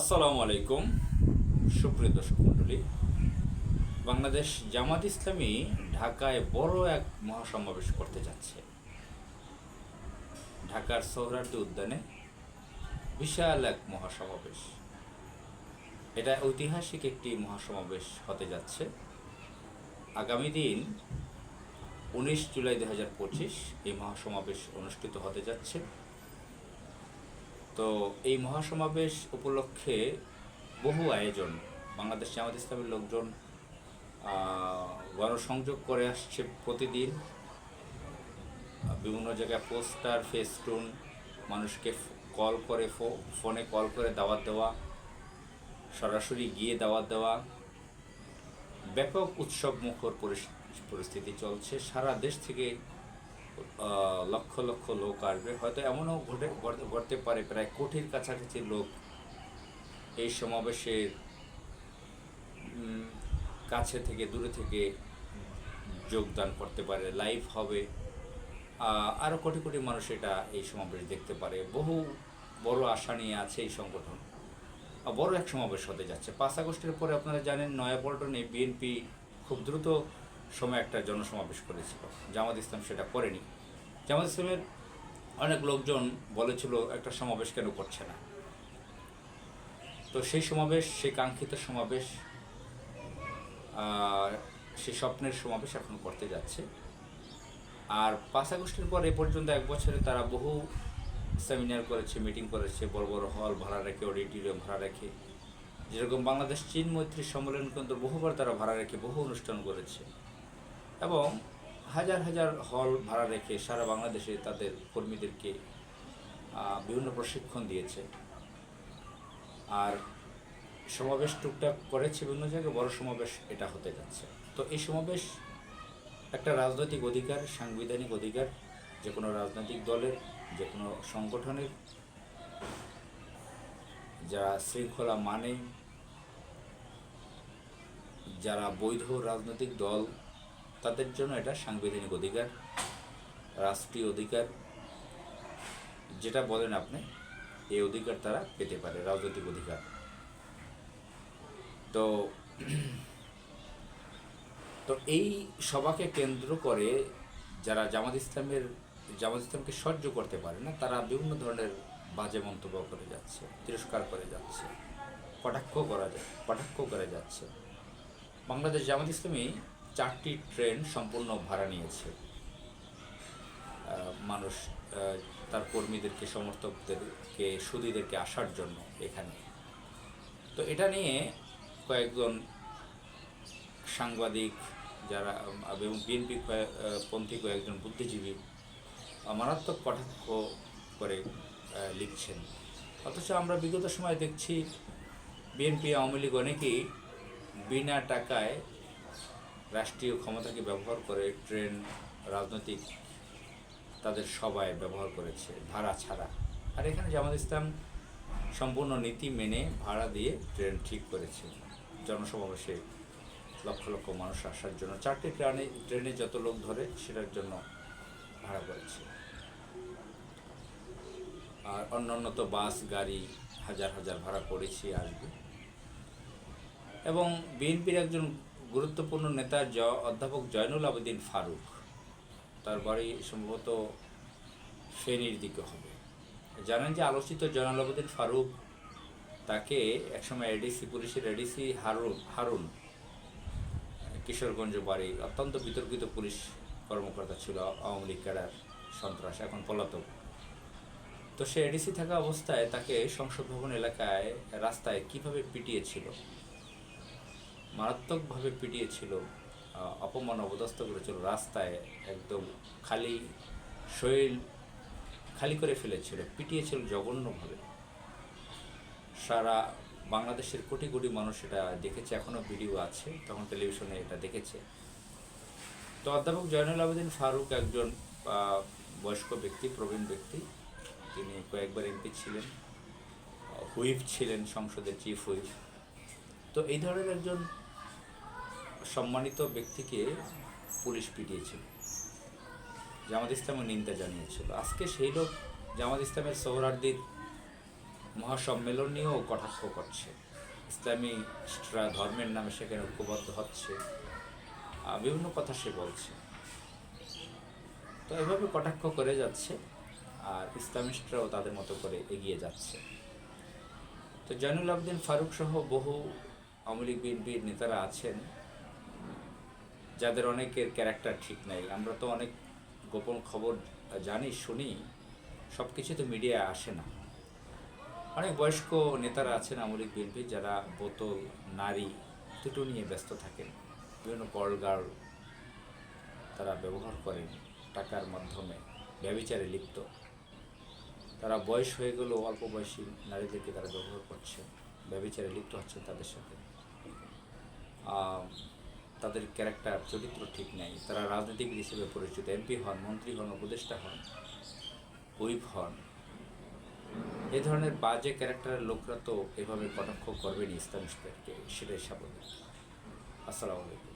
আসসালামু আলাইকুম, সুপ্রিয় দর্শক মণ্ডলী। বাংলাদেশ জামাত ইসলামী ঢাকায় বড় এক মহাসমাবেশ করতে যাচ্ছে। ঢাকার সোহরার্দি উদ্যানে বিশাল এক মহাসমাবেশ। এটা ঐতিহাসিক একটি মহাসমাবেশ হতে যাচ্ছে। আগামী দিন উনিশ জুলাই দু হাজার পঁচিশ এই মহাসমাবেশ অনুষ্ঠিত হতে যাচ্ছে। তো এই মহাসমাবেশ উপলক্ষে বহু আয়োজন, বাংলাদেশ জামাত ইসলামের লোকজন গণসংযোগ করে আসছে প্রতিদিন। বিভিন্ন জায়গায় পোস্টার, ফেস্টুন, মানুষকে কল করে ফোনে কল করে দাওয়াত দেওয়া, সরাসরি গিয়ে দাওয়াত দেওয়া। ব্যাপক উৎসব মুখর পরিস্থিতি চলছে। সারা দেশ থেকে লক্ষ লক্ষ লোক আসবে। হয়তো এমনও ঘটে ঘট- ঘটতে পারে, প্রায় কোটির কাছাকাছি লোক এই সমাবেশের কাছে থেকে দূরে থেকে যোগদান করতে পারে, লাইভ হবে। আরও কোটি কোটি মানুষ এটা এই সমাবেশ দেখতে পারে। বহু বড় আশা নিয়ে আছে এই সংগঠন। বড় এক সমাবেশ হতে যাচ্ছে। পাঁচ আগস্টের পরে আপনারা জানেন, নয়াপল্টনে বিএনপি খুব দ্রুত সময় একটা জনসমাবেশ করেছিল। জামাত ইসলাম সেটা করেনি। জামাত ইসলামের অনেক লোকজন বলেছিল, একটা সমাবেশ কেন করছে না? তো সেই সমাবেশ, সেই কাঙ্ক্ষিত সমাবেশ সেই স্বপ্নের সমাবেশ এখন করতে যাচ্ছে। আর পাঁচ আগস্টের পর এ পর্যন্ত এক বছরে তারা বহু সেমিনার করেছে, মিটিং করেছে, বড় বড় হল ভাড়া রেখে, অডিটোরিয়াম ভাড়া রেখে। যেরকম বাংলাদেশ চীন মৈত্রী সম্মেলন কেন্দ্র বহুবার তারা ভাড়া রেখে বহু অনুষ্ঠান করেছে। এবং হাজার হাজার হল ভাড়া রেখে সারা বাংলাদেশে তাদের কর্মীদেরকে বিভিন্ন প্রশিক্ষণ দিয়েছে। আর সমাবেশ টুকটাক করেছে বিভিন্ন জায়গায়, বড় সমাবেশ এটা হতে যাচ্ছে। তো এই সমাবেশ একটা রাজনৈতিক অধিকার, সাংবিধানিক অধিকার যে কোনো রাজনৈতিক দলের যে কোনো সংগঠনের, যারা শৃঙ্খলা মানে যারা বৈধ রাজনৈতিক দল তাদের জন্য এটা সাংবিধানিক অধিকার, রাষ্ট্রীয় অধিকার। যেটা বলেন আপনি, এই অধিকার তারা পেতে পারে, রাজনৈতিক অধিকার। তো তো এই সভাকে কেন্দ্র করে যারা জামাত ইসলামের, জামাত ইসলামকে সহ্য করতে পারে না, তারা বিভিন্ন ধরনের বাজে মন্তব্য করে যাচ্ছে, তিরস্কার করে যাচ্ছে, কটাক্ষ করা যায়, কটাক্ষ করে যাচ্ছে। বাংলাদেশ জামাত ইসলামী চারটি ট্রেন সম্পূর্ণ ভাড়া নিয়েছে। মানুষ তার কর্মীদেরকে, সমর্থকদেরকে সুদীদেরকে আসার জন্য এখানে। তো এটা নিয়ে কয়েকজন সাংবাদিক যারা এবং বিএনপি পন্থী কয়েকজন বুদ্ধিজীবী মারাত্মক কটাক্ষ করে লিখছেন। অথচ আমরা বিগত সময় দেখছি বিএনপি, আওয়ামী লীগ অনেকেই বিনা টাকায় রাষ্ট্রীয় ক্ষমতাকে ব্যবহার করে ট্রেন, রাজনৈতিক তাদের সবাই ব্যবহার করেছে, ভাড়া ছাড়া। আর এখানে জামাত ইসলাম সম্পূর্ণ নীতি মেনে ভাড়া দিয়ে ট্রেন ঠিক করেছে। জনসমাবেশে লক্ষ লক্ষ মানুষ আসার জন্য, চারটি ট্রেনে ট্রেনে যত লোক ধরে সেটার জন্য ভাড়া করেছে। আর অন্যান্য তো বাস, গাড়ি হাজার হাজার ভাড়া করেছি আসবে। এবং বিএনপির একজন গুরুত্বপূর্ণ নেতা জ, অধ্যাপক জয়নুল আবেদিন ফারুক। তার বাড়ি সম্ভবত ফেনীর দিকে হবে। জানেন যে আলোচিত জয়নুল আবেদিন ফারুক তাকে একসময় এডিসি, পুলিশের এডিসি হারুন হারুন, কিশোরগঞ্জ বাড়ি অত্যন্ত বিতর্কিত পুলিশ কর্মকর্তা ছিল, আওয়ামী লীগ ক্যাডার সন্ত্রাস, এখন পলাতক। তো সে এডিসি থাকা অবস্থায় তাকে সংসদ ভবন এলাকায় রাস্তায় কীভাবে পিটিয়েছিল? মারাত্মকভাবে পিটিয়েছিল অপমান অবদস্ত করেছিল রাস্তায়, একদম খালি শরীর খালি করে ফেলেছিল, পিটিয়েছিল জঘন্যভাবে। সারা বাংলাদেশের কোটি কোটি মানুষ এটা দেখেছে এখনও ভিডিও আছে, তখন টেলিভিশনে এটা দেখেছে। তো অধ্যাপক জয়নুল আবেদিন ফারুক একজন বয়স্ক ব্যক্তি, প্রবীণ ব্যক্তি। তিনি কয়েকবার এমপি ছিলেন হুইপ ছিলেন সংসদের চিফ হুইপ। তো এই ধরনের একজন সম্মানিত ব্যক্তিকে পুলিশ পিটিয়েছিল। জামাত ইসলামের নিন্দা জানিয়েছিল। আজকে সেই লোক জামাত ইসলামের সোহরার্দির মহাসম্মেলন নিয়েও কটাক্ষ করছে। ইসলামী ধর্মের নামে সেখানে ঐক্যবদ্ধ হচ্ছে। বিভিন্ন কথা সে বলছে। তো এভাবে কটাক্ষ করে যাচ্ছে আর ইসলামিস্টরাও তাদের মতো করে এগিয়ে যাচ্ছে। তো জয়নুল আবদিন ফারুক সহ বহু আওয়ামী লীগ, বিএনপির নেতারা আছেন। যাদের অনেকের ক্যারেক্টার ঠিক নাই। আমরা তো অনেক গোপন খবর জানি, শুনি সব কিছু তো মিডিয়ায় আসে না। অনেক বয়স্ক নেতারা আছেন আওয়ামী লীগ বিএনপি, যারা বোতল নারী দুটো নিয়ে ব্যস্ত থাকেন। বিভিন্ন কল গার্ল তারা ব্যবহার করেন টাকার মাধ্যমে, ব্যবিচারে লিপ্ত। তারা বয়স হয়ে গেলেও অল্প বয়সী নারীদেরকে তারা ব্যবহার করছে, ব্যবিচারে লিপ্ত হচ্ছে তাদের সাথে। তাদের ক্যারেক্টার চরিত্র ঠিক নেই। তারা রাজনীতিবিদ হিসেবে পরিচিত। এমপি হন, মন্ত্রী হন, উপদেষ্টা হন হুইপ হন। এ ধরনের বাজে ক্যারেক্টারের লোকরা তো এভাবে কটাক্ষ করবেনি ইসলামিস্টদেরকে সেটাই স্বাভাবিক। আসসালামু আলাইকুম।